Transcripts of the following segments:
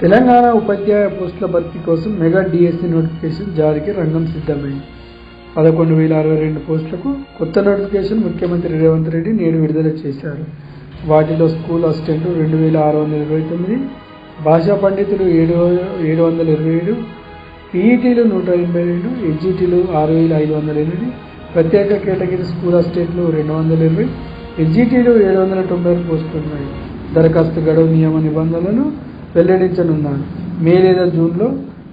తెలంగాణ ఉపాధ్యాయ పోస్టుల భర్తీ కోసం మెగా డిఎస్సి నోటిఫికేషన్ జారీకి రంగం సిద్ధమైంది. పదకొండు వేల అరవై రెండు పోస్టులకు కొత్త నోటిఫికేషన్ ముఖ్యమంత్రి రేవంత్ రెడ్డి నేడు విడుదల చేశారు. వాటిలో స్కూల్ అసిస్టెంట్ రెండు వేల ఆరు వందల ఇరవై తొమ్మిది భాషా పండితులు ఏడు ఏడు వందల ఇరవై ఏడు పీఈటీలు నూట ఎనభై రెండు ఎస్జిటీలు ఆరు వేల ఐదు వందల ఎనిమిది ప్రత్యేక కేటగిరీ స్కూల్ అసిస్టెంట్లు రెండు వందల ఇరవై ఎస్జిటీలు ఏడు వందల తొంభై పోస్టులు ఉన్నాయి. దరఖాస్తు గడువు నియమ నిబంధనలను వెల్లడించనున్నారు మే లేదా జూన్లో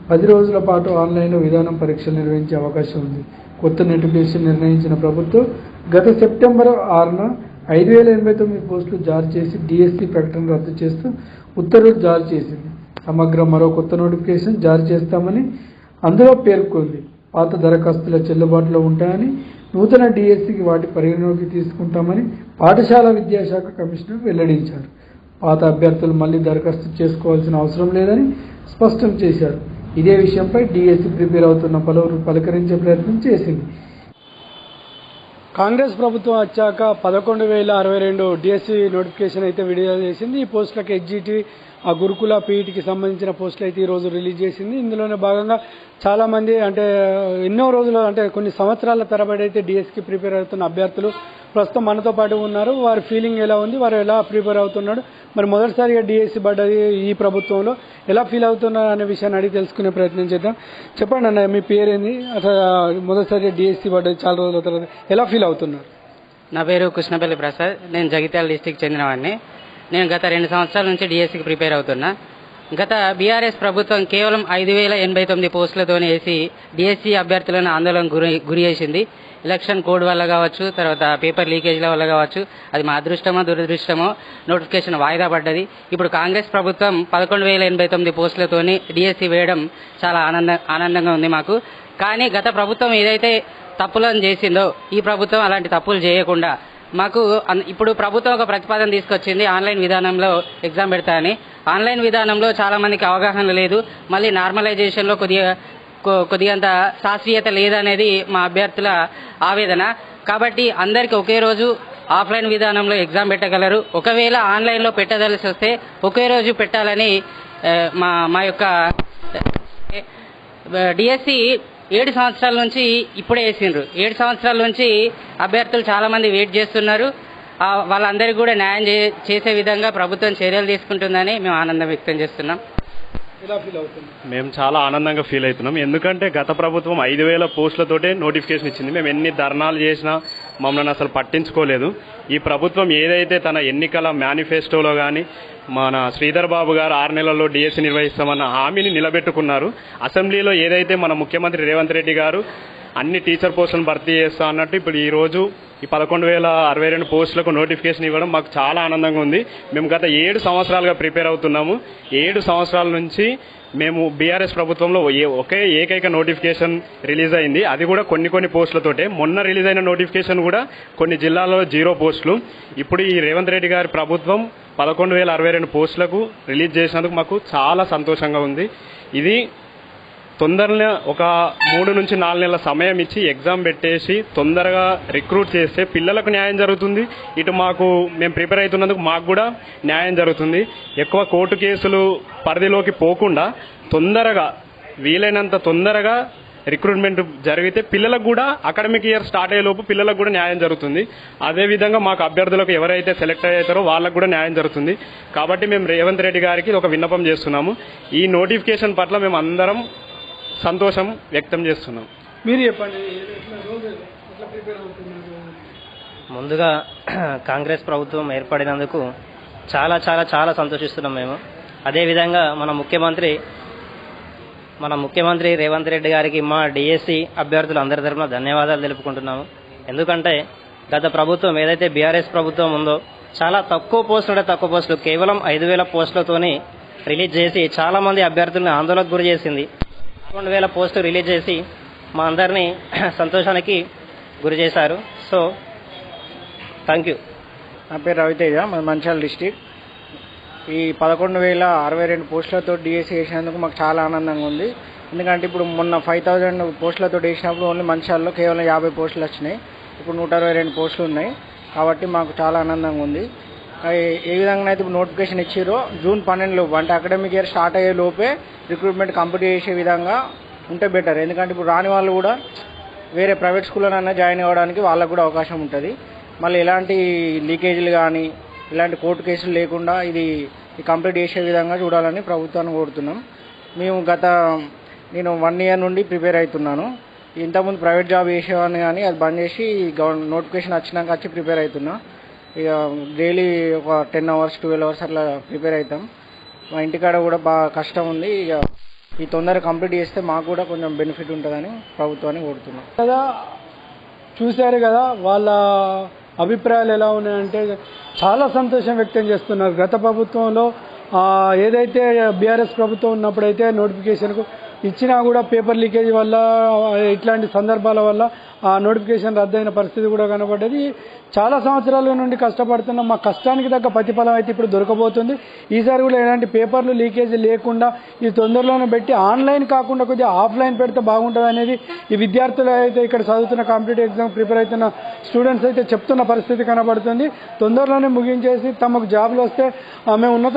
పది రోజుల పాటు ఆన్లైన్లో విధానం పరీక్షలు నిర్వహించే అవకాశం ఉంది. కొత్త నోటిఫికేషన్ నిర్ణయించిన ప్రభుత్వం గత సెప్టెంబర్ ఆరున ఐదు వేల ఎనభై తొమ్మిది పోస్టులు జారీ చేసి డిఎస్సి ప్రకటన రద్దు చేస్తూ ఉత్తర్వులు జారీ చేసింది. సమగ్ర మరో కొత్త నోటిఫికేషన్ జారీ చేస్తామని అందులో పేర్కొంది. పాత దరఖాస్తుల చెల్లుబాటులో ఉంటాయని నూతన డిఎస్సికి వాటి పరిగణలోకి తీసుకుంటామని పాఠశాల విద్యాశాఖ కమిషనర్ వెల్లడించారు. పాత అభ్యర్థులు మళ్ళీ దరఖాస్తు చేసుకోవాల్సిన అవసరం లేదని స్పష్టం చేశారు. ఇదే విషయంపై డిఎస్సి ప్రిపేర్ అవుతున్న పలువురు పలకరించే ప్రయత్నం చేసింది. కాంగ్రెస్ ప్రభుత్వం వచ్చాక పదకొండు వేల అరవై రెండు డిఎస్సి నోటిఫికేషన్ అయితే విడుదల చేసింది. ఈ పోస్టులకు ఎగ్జిటి ఆ గురుకుల పీఈటికి సంబంధించిన పోస్టులు అయితే ఈ రోజు రిలీజ్ చేసింది. ఇందులోనే భాగంగా చాలామంది అంటే ఎన్నో రోజులు అంటే కొన్ని సంవత్సరాల తరబడి అయితే డిఎస్కి ప్రిపేర్ అవుతున్న అభ్యర్థులు ప్రస్తుతం మనతో పాటు ఉన్నారు. వారి ఫీలింగ్ ఎలా ఉంది? వారు ఎలా ప్రిపేర్ అవుతున్నాడు? మరి మొదటిసారిగా డిఎస్సి పడ్డది ఈ ప్రభుత్వంలో ఎలా ఫీల్ అవుతున్నారు అనే విషయాన్ని అడిగి తెలుసుకునే ప్రయత్నం చేద్దాం. చెప్పండి అన్న మీ పేరేంది? అసలు మొదటిసారిగా డిఎస్సి పడ్డది చాలా రోజుల తర్వాత ఎలా ఫీల్ అవుతున్నారు? నా పేరు కృష్ణపల్లి ప్రసాద్. నేను జగిత్యాల డిస్టిక్ చెందినవాడిని. నేను గత రెండు సంవత్సరాల నుంచి డిఎస్సికి ప్రిపేర్ అవుతున్నా. గత బీఆర్ఎస్ ప్రభుత్వం కేవలం ఐదు వేల ఎనభై తొమ్మిది పోస్టులతోనే వేసి డిఎస్సి అభ్యర్థులను ఆందోళన గురి గురి చేసింది. ఎలక్షన్ కోడ్ వల్ల కావచ్చు తర్వాత పేపర్ లీకేజ్ల వల్ల కావచ్చు అది మా అదృష్టమో దురదృష్టమో నోటిఫికేషన్ వాయిదా పడ్డది. ఇప్పుడు కాంగ్రెస్ ప్రభుత్వం పదకొండు వేల ఎనభై తొమ్మిది పోస్టులతోని డిఎస్సి వేయడం చాలా ఆనంద ఆనందంగా ఉంది మాకు. కానీ గత ప్రభుత్వం ఏదైతే తప్పులను చేసిందో ఈ ప్రభుత్వం అలాంటి తప్పులు చేయకుండా మాకు అన్- ఇప్పుడు ప్రభుత్వం ఒక ప్రతిపాదన తీసుకొచ్చింది ఆన్లైన్ విధానంలో ఎగ్జామ్ పెడతాయని ఆన్లైన్ విధానంలో చాలా మందికి అవగాహన లేదు. మళ్ళీ నార్మలైజేషన్లో కొద్దిగా కొ- కొద్దిగంత శాస్త్రీయత లేదనేది మా అభ్యర్థుల ఆవేదన. కాబట్టి అందరికీ ఒకే రోజు ఆఫ్లైన్ విధానంలో ఎగ్జామ్ పెట్టగలరు. ఒకవేళ ఆన్లైన్లో పెట్టదలసి వస్తే ఒకే రోజు పెట్టాలని మా మా యొక్క డిఎస్సి ఏడు సంవత్సరాల నుంచి ఇప్పుడే వేసిండ్రు. ఏడు సంవత్సరాల నుంచి అభ్యర్థులు చాలా మంది వెయిట్ చేస్తున్నారు. ఆ, వాళ్ళందరికీ కూడా న్యాయం చే- చేసే విధంగా ప్రభుత్వం చర్యలు తీసుకుంటుందని మేము ఆనందం వ్యక్తం చేస్తున్నాం. ఎలా ఫీల్ అవుతుంది మేము చాలా ఆనందంగా ఫీల్ అవుతున్నాం. ఎందుకంటే గత ప్రభుత్వం ఐదు వేల పోస్టులతోటే నోటిఫికేషన్ ఇచ్చింది. మేము ఎన్ని ధర్నాలు చేసినా మమ్మల్ని అసలు పట్టించుకోలేదు. ఈ ప్రభుత్వం ఏదైతే తన ఎన్నికల మేనిఫెస్టోలో కానీ మన శ్రీధర్ బాబు గారు ఆరు నెలల్లో డిఎస్సి నిర్వహిస్తామన్న హామీని నిలబెట్టుకున్నారు. అసెంబ్లీలో ఏదైతే మన ముఖ్యమంత్రి రేవంత్ రెడ్డి గారు అన్ని టీచర్ పోస్టులను భర్తీ చేస్తా అన్నట్టు ఇప్పుడు ఈరోజు ఈ పదకొండు వేల అరవై రెండు పోస్టులకు నోటిఫికేషన్ ఇవ్వడం మాకు చాలా ఆనందంగా ఉంది. మేము గత ఏడు సంవత్సరాలుగా ప్రిపేర్ అవుతున్నాము. ఏడు సంవత్సరాల నుంచి మేము బీఆర్ఎస్ ప్రభుత్వంలో ఏ- ఒకే ఏకైక నోటిఫికేషన్ రిలీజ్ అయింది. అది కూడా కొన్ని కొన్ని పోస్టులతోటే. మొన్న రిలీజ్ అయిన నోటిఫికేషన్ కూడా కొన్ని జిల్లాల్లో జీరో పోస్టులు. ఇప్పుడు ఈ రేవంత్ రెడ్డి గారి ప్రభుత్వం పదకొండు వేల అరవై రెండు పోస్టులకు రిలీజ్ చేసినందుకు మాకు చాలా సంతోషంగా ఉంది. ఇది తొందరగా ఒక మూడు నుంచి నాలుగు నెలల సమయం ఇచ్చి ఎగ్జామ్ పెట్టేసి తొందరగా రిక్రూట్ చేస్తే పిల్లలకు న్యాయం జరుగుతుంది. ఇటు మాకు మేము ప్రిపేర్ అవుతున్నందుకు మాకు కూడా న్యాయం జరుగుతుంది. ఎక్కువ కోర్టు కేసులు పరిధిలోకి పోకుండా తొందరగా వీలైనంత తొందరగా రిక్రూట్మెంట్ జరిగితే పిల్లలకు కూడా అకాడమిక్ ఇయర్ స్టార్ట్ అయ్యే లోపు పిల్లలకు కూడా న్యాయం జరుగుతుంది. అదేవిధంగా మాకు అభ్యర్థులకు ఎవరైతే సెలెక్ట్ అవుతారో వాళ్ళకు కూడా న్యాయం జరుగుతుంది. కాబట్టి మేము రేవంత్ రెడ్డి గారికి ఒక విన్నపం చేస్తున్నాము. ఈ నోటిఫికేషన్ పట్ల మేము అందరం సంతోషం వ్యక్తం చేస్తున్నాం. మీరు చెప్పండి ఎట్లా రోజు ఎట్లా ప్రిపేర్ అవుతున్నారు? ముందుగా కాంగ్రెస్ ప్రభుత్వం ఏర్పడినందుకు చాలా చాలా చాలా సంతోషిస్తున్నాం మేము. అదేవిధంగా మన ముఖ్యమంత్రి మన ముఖ్యమంత్రి రేవంత్ రెడ్డి గారికి మా డిఎస్సి అభ్యర్థులు అందరి తరఫున ధన్యవాదాలు తెలుపుకుంటున్నాము. ఎందుకంటే గత ప్రభుత్వం ఏదైతే బీఆర్ఎస్ ప్రభుత్వం ఉందో చాలా తక్కువ పోస్టులు తక్కువ పోస్టులు కేవలం ఐదు వేల పోస్టులతోని రిలీజ్ చేసి చాలా మంది అభ్యర్థులను ఆందోళనకు గురి చేసింది. రెండు వేల పోస్టు రిలీజ్ చేసి మా అందరినీ సంతోషానికి గురి చేశారు సో థ్యాంక్ యూ నా పేరు రవితేజ మన మంచాల డిస్టిక్ ఈ పదకొండు వేల అరవై రెండు పోస్టులతో డిఎస్సి వేసినందుకు మాకు చాలా ఆనందంగా ఉంది. ఎందుకంటే ఇప్పుడు మొన్న ఫైవ్ థౌజండ్ పోస్టులతో వేసినప్పుడు ఓన్లీ మంచాల్లో కేవలం యాభై పోస్టులు వచ్చినాయి. ఇప్పుడు నూట అరవై రెండు పోస్టులు ఉన్నాయి. కాబట్టి మాకు చాలా ఆనందంగా ఉంది. ఏ- విధంగా అయితే నోటిఫికేషన్ ఇచ్చారో జూన్ పన్నెండు లోపు అంటే అకాడమిక్ ఇయర్ స్టార్ట్ అయ్యే లోపే రిక్రూట్మెంట్ కంప్లీట్ చేసే విధంగా ఉంటే బెటర్ ఎందుకంటే ఇప్పుడు రాని వాళ్ళు కూడా వేరే ప్రైవేట్ స్కూల్లోనైనా జాయిన్ అవ్వడానికి వాళ్ళకు కూడా అవకాశం ఉంటుంది. మళ్ళీ ఎలాంటి లీకేజీలు కానీ ఇలాంటి కోర్టు కేసులు లేకుండా ఇది ఇది కంప్లీట్ చేసే విధంగా చూడాలని ప్రభుత్వాన్ని కోరుతున్నాం. మేము గత నేను వన్ ఇయర్ నుండి ప్రిపేర్ అవుతున్నాను. ఇంతకుముందు ప్రైవేట్ జాబ్ చేసేవాడిని కానీ అది బంద్ చేసి గవర్నమెంట్ నోటిఫికేషన్ వచ్చినాక వచ్చి ప్రిపేర్ అవుతున్నా. ఇక డైలీ ఒక టెన్ అవర్స్ ట్వెల్వ్ అవర్స్ అట్లా ప్రిపేర్ అవుతాం మా ఇంటికాడ కూడా బాగా కష్టం ఉంది. ఇక ఈ తొందరగా కంప్లీట్ చేస్తే మాకు కూడా కొంచెం బెనిఫిట్ ఉంటుందని ప్రభుత్వాన్ని కోరుతున్నాం. కదా చూశారు కదా వాళ్ళ అభిప్రాయాలు ఎలా ఉన్నాయంటే చాలా సంతోషం వ్యక్తం చేస్తున్నారు. గత ప్రభుత్వంలో ఏదైతే బీఆర్ఎస్ ప్రభుత్వం ఉన్నప్పుడైతే నోటిఫికేషన్కు ఇచ్చినా కూడా పేపర్ లీకేజ్ వల్ల ఇట్లాంటి సందర్భాల వల్ల ఆ నోటిఫికేషన్ రద్దయిన పరిస్థితి కూడా కనబడ్డది. చాలా సంవత్సరాల నుండి కష్టపడుతున్నాం మా కష్టానికి తగ్గ ప్రతిఫలం అయితే ఇప్పుడు దొరకబోతుంది. ఈసారి కూడా ఎలాంటి పేపర్లు లీకేజ్ లేకుండా ఇది తొందరలోనే పెట్టి ఆన్లైన్ కాకుండా కొద్దిగా ఆఫ్లైన్ పెడితే బాగుంటుంది అనేది ఈ విద్యార్థులు అయితే ఇక్కడ చదువుతున్న కాంపిటేటివ్ ఎగ్జామ్ ప్రిపేర్ అవుతున్న స్టూడెంట్స్ అయితే చెప్తున్న పరిస్థితి కనబడుతుంది. తొందరలోనే ముగించేసి తమకు జాబ్లు వస్తే మేము ఉన్నత